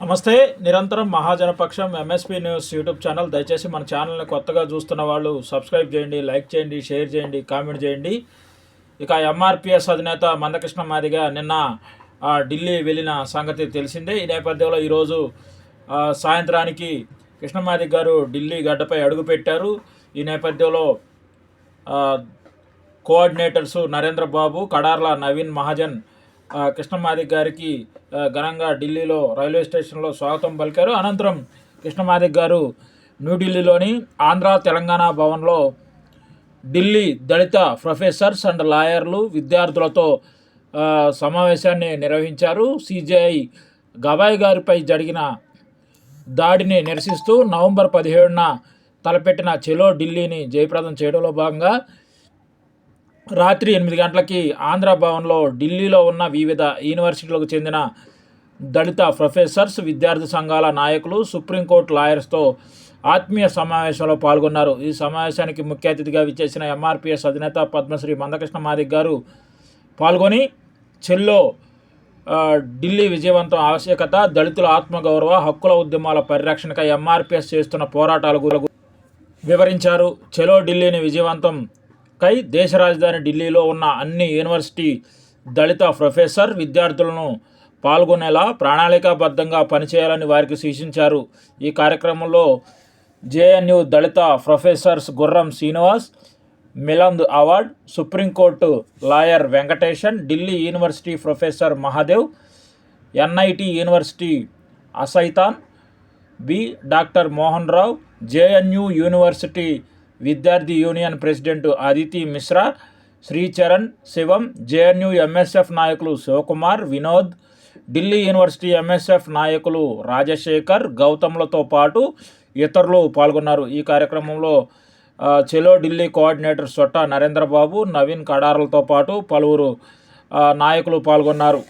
నమస్తే నిరంతరం మహాజనపక్షం ఎంఎస్పీ న్యూస్ యూట్యూబ్ ఛానల్ దయచేసి మన ఛానల్ని కొత్తగా చూస్తున్న వాళ్ళు సబ్స్క్రైబ్ చేయండి లైక్ చేయండి షేర్ చేయండి కామెంట్ చేయండి. ఇక ఎంఆర్పిఎస్ అధినేత మందకృష్ణ మాదిగ నిన్న ఢిల్లీ వెళ్ళిన సంగతి తెలిసిందే. ఈ నేపథ్యంలో ఈరోజు సాయంత్రానికి కృష్ణమాదిక్ గారు ఢిల్లీ గడ్డపై అడుగుపెట్టారు ఈ నేపథ్యంలో కోఆర్డినేటర్సు కోఆర్డినేటర్స్ నరేంద్ర బాబు కడార్ల నవీన్ మహాజన్ కృష్ణమాది గారికి ఘనంగా ఢిల్లీలో రైల్వే స్టేషన్లో స్వాగతం పలికారు. అనంతరం కృష్ణమాది గారు న్యూఢిల్లీలోని ఆంధ్ర తెలంగాణ భవన్లో ఢిల్లీ దళిత ప్రొఫెసర్స్ అండ్ లాయర్లు విద్యార్థులతో సమావేశాన్ని నిర్వహించారు. సిజేఐ గవాయ్ గారిపై జరిగిన దాడిని నిరసిస్తూ నవంబర్ పదిహేడున తలపెట్టిన చెలో ఢిల్లీని జయప్రదం చేయడంలో భాగంగా రాత్రి ఎనిమిది గంటలకి ఆంధ్ర భవన్లో ఢిల్లీలో ఉన్న వివిధ యూనివర్సిటీలకు చెందిన దళిత ప్రొఫెసర్స్ విద్యార్థి సంఘాల నాయకులు సుప్రీంకోర్టు లాయర్స్తో ఆత్మీయ సమావేశంలో పాల్గొన్నారు. ఈ సమావేశానికి ముఖ్య అతిథిగా విచ్చేసిన ఎంఆర్పిఎస్ అధినేత పద్మశ్రీ మందకృష్ణ మాదిక్ గారు పాల్గొని చెల్లో ఢిల్లీ విజయవంతం ఆవశ్యకత దళితుల ఆత్మగౌరవ హక్కుల ఉద్యమాల పరిరక్షణకై ఎంఆర్పిఎస్ చేస్తున్న పోరాటాల గురించి వివరించారు. చెలో ఢిల్లీని విజయవంతం కై దేశ రాజధాని ఢిల్లీలో ఉన్న అన్ని యూనివర్సిటీ దళిత ప్రొఫెసర్ విద్యార్థులను పాల్గొనేలా ప్రణాళికాబద్ధంగా పనిచేయాలని వారికి సూచించారు. ఈ కార్యక్రమంలో జేఎన్యు దళిత professors Gurram Srinivas Milind award supreme court lawyer Venkatesan Delhi university professor Mahadev NIT university అసైతాన్ B doctor Mohan Rao JNU university విద్యార్థి union president Aditi Mishra Sricharan Shivam JNU MSF నాయకులు Shivakumar Vinod Delhi university MSF నాయకులు రాజశేఖర్ గౌతమ్లతో పాటు ఇతరులు పాల్గొన్నారు. ఈ కార్యక్రమంలో Chalo Delhi coordinator Sotta Narendrababu Naveen కడారులతో పాటు పలువురు నాయకులు పాల్గొన్నారు.